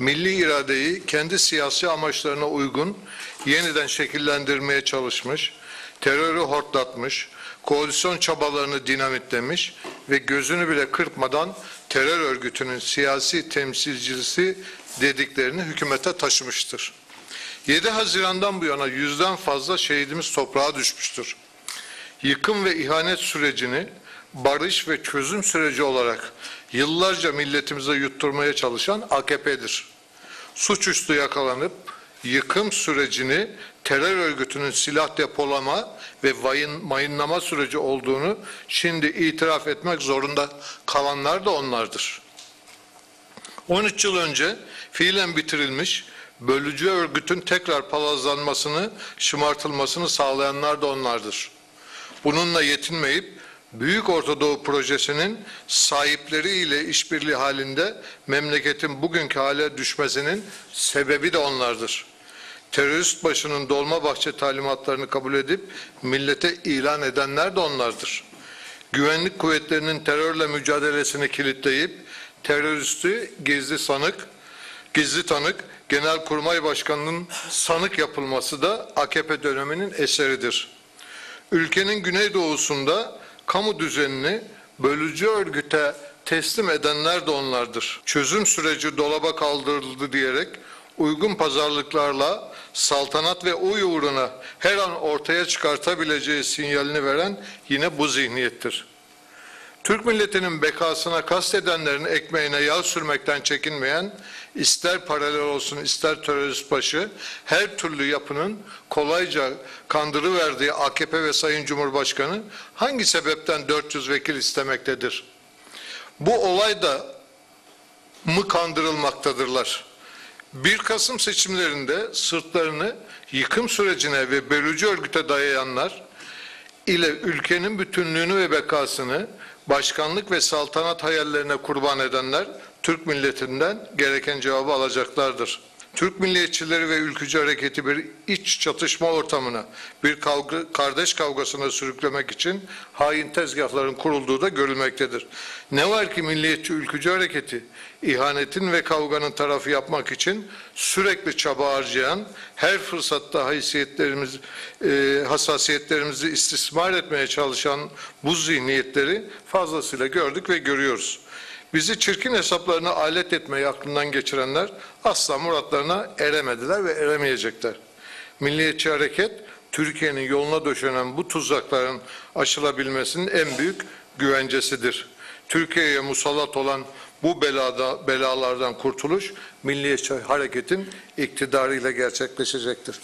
milli iradeyi kendi siyasi amaçlarına uygun yeniden şekillendirmeye çalışmış, terörü hortlatmış, koalisyon çabalarını dinamitlemiş ve gözünü bile kırpmadan terör örgütünün siyasi temsilcisi dediklerini hükümete taşımıştır. 7 Haziran'dan bu yana yüzden fazla şehidimiz toprağa düşmüştür. Yıkım ve ihanet sürecini barış ve çözüm süreci olarak yıllarca milletimize yutturmaya çalışan AKP'dir. Suçüstü yakalanıp yıkım sürecini terör örgütünün silah depolama ve vayın, mayınlama süreci olduğunu şimdi itiraf etmek zorunda kalanlar da onlardır. 13 yıl önce fiilen bitirilmiş bölücü örgütün tekrar palazlanmasını, şımartılmasını sağlayanlar da onlardır. Bununla yetinmeyip Büyük Ortadoğu Projesi'nin sahipleriyle işbirliği halinde memleketin bugünkü hale düşmesinin sebebi de onlardır. Terörist başının Dolmabahçe talimatlarını kabul edip millete ilan edenler de onlardır. Güvenlik kuvvetlerinin terörle mücadelesini kilitleyip teröristi gizli sanık, gizli tanık, Genelkurmay Başkanı'nın sanık yapılması da AKP döneminin eseridir. Ülkenin güneydoğusunda kamu düzenini bölücü örgüte teslim edenler de onlardır. Çözüm süreci dolaba kaldırıldı diyerek uygun pazarlıklarla saltanat ve oy uğruna her an ortaya çıkartabileceği sinyalini veren yine bu zihniyettir. Türk milletinin bekasına kastedenlerin ekmeğine yağ sürmekten çekinmeyen, ister paralel olsun ister terörist başı, her türlü yapının kolayca kandırıverdiği AKP ve Sayın Cumhurbaşkanı hangi sebepten 400 vekil istemektedir? Bu olay da mı kandırılmaktadırlar? 1 Kasım seçimlerinde sırtlarını yıkım sürecine ve bölücü örgüte dayayanlar ile ülkenin bütünlüğünü ve bekasını başkanlık ve saltanat hayallerine kurban edenler Türk milletinden gereken cevabı alacaklardır. Türk milliyetçileri ve ülkücü hareketi bir iç çatışma ortamına, bir kavga, kardeş kavgasına sürüklemek için hain tezgahların kurulduğu da görülmektedir. Ne var ki milliyetçi ülkücü hareketi ihanetin ve kavganın tarafı yapmak için sürekli çaba harcayan, her fırsatta haysiyetlerimiz, e, hassasiyetlerimizi istismar etmeye çalışan bu zihniyetleri fazlasıyla gördük ve görüyoruz. Bizi çirkin hesaplarına alet etmeyi aklından geçirenler asla muratlarına eremediler ve eremeyecekler. Milliyetçi hareket Türkiye'nin yoluna döşenen bu tuzakların aşılabilmesinin en büyük güvencesidir. Türkiye'ye musallat olan bu belada, belalardan kurtuluş Milliyetçi Hareket'in iktidarıyla gerçekleşecektir.